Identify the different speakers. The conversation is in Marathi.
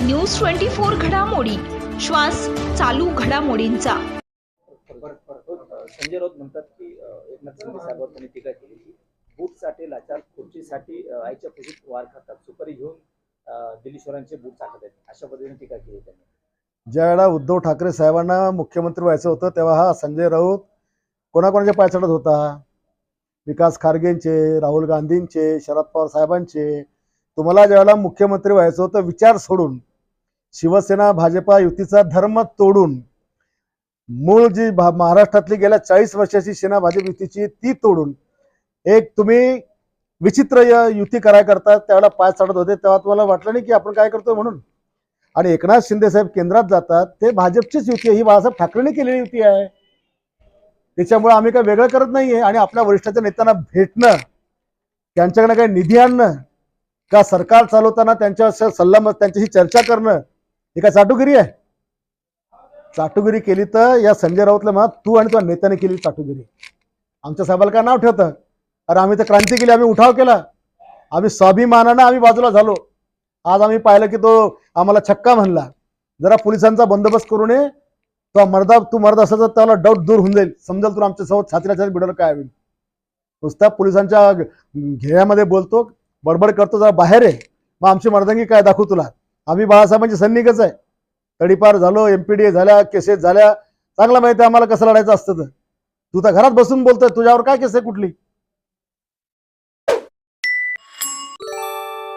Speaker 1: न्यूज ट्वेंटी फोर घडामोडी. श्वास चालू घडामोडींचा.
Speaker 2: संजय राऊत म्हणतात की एकनाथ शिंदे साहेबांवर त्यांनी टीका केली की बूटसाठी लाचार खुर्चीसाठी आईच्या खुशीत वार खातात. सुपारी घेऊन दिल्लीश्वरांचे बूट टाकत आहेत. अशा पद्धतीने टीका केली त्यांनी.
Speaker 3: ज्या वेळेला उद्धव ठाकरे साहेबांना मुख्यमंत्री व्हायचं होतं तेव्हा हा संजय राऊत कोणाकोणाच्या पाय चढत होता? विकास खारगेंचे राहुल गांधींचे शरद पवार साहेबांचे. तुम्हाला ज्यावेळेला मुख्यमंत्री व्हायचं होतं विचार सोडून शिवसेना भाजपा युतीचा धर्म तोडून मूळ जी महाराष्ट्रातली गेल्या चाळीस वर्षाची सेना भाजप युतीची ती तोडून एक तुम्ही विचित्र युती कराय करता त्यावेळेला पाय चढत होते तेव्हा तुम्हाला वाटलं नाही की आपण काय करतोय म्हणून? आणि एकनाथ शिंदे साहेब केंद्रात जातात ते भाजपचीच युती आहे ही बाळासाहेब ठाकरेंनी केलेली युती आहे. त्याच्यामुळे आम्ही काय वेगळं करत नाहीये आणि आपल्या वरिष्ठाच्या नेत्यांना भेटणं त्यांच्याकडे काही निधी आणणं का सरकार चालवताना त्यांच्या सल्ला त्यांच्याशी चर्चा करणं ही काय चाटुगिरी आहे? चाटुगिरी केली तर या संजय राऊतला म्हणा तू आणि तुझ्या नेत्याने केली चाटुगिरी. आमच्या साहेबाला काय नाव ठेवतं? अरे आम्ही तर क्रांती केली आम्ही उठाव केला. आम्ही स्वाभिमानानं आम्ही बाजूला झालो. आज आम्ही पाहिलं की तो आम्हाला छक्का म्हणला. जरा पोलिसांचा बंदोबस्त करू नये. तो मर्दा तू मर्द असेल तर त्याला डाऊट दूर होऊन जाईल. समजेल तुला आमच्यासोबत छातीला छाती काय होईल. नुसता पोलिसांच्या घेण्यामध्ये बोलतो बडबड करतो जरा बाहेर आहे मग आमची मर्दंगी काय दाखवू तुला? आम्ही बाळासाहेबांची सैनिकच आहे. तडीपार झालो एमपीडीए झाल्या केसेस झाल्या. चांगलं माहिती आहे आम्हाला कसं लढायचं असतं तर. तू तर घरात बसून बोलतोय तुझ्यावर काय केस आहे कुठली?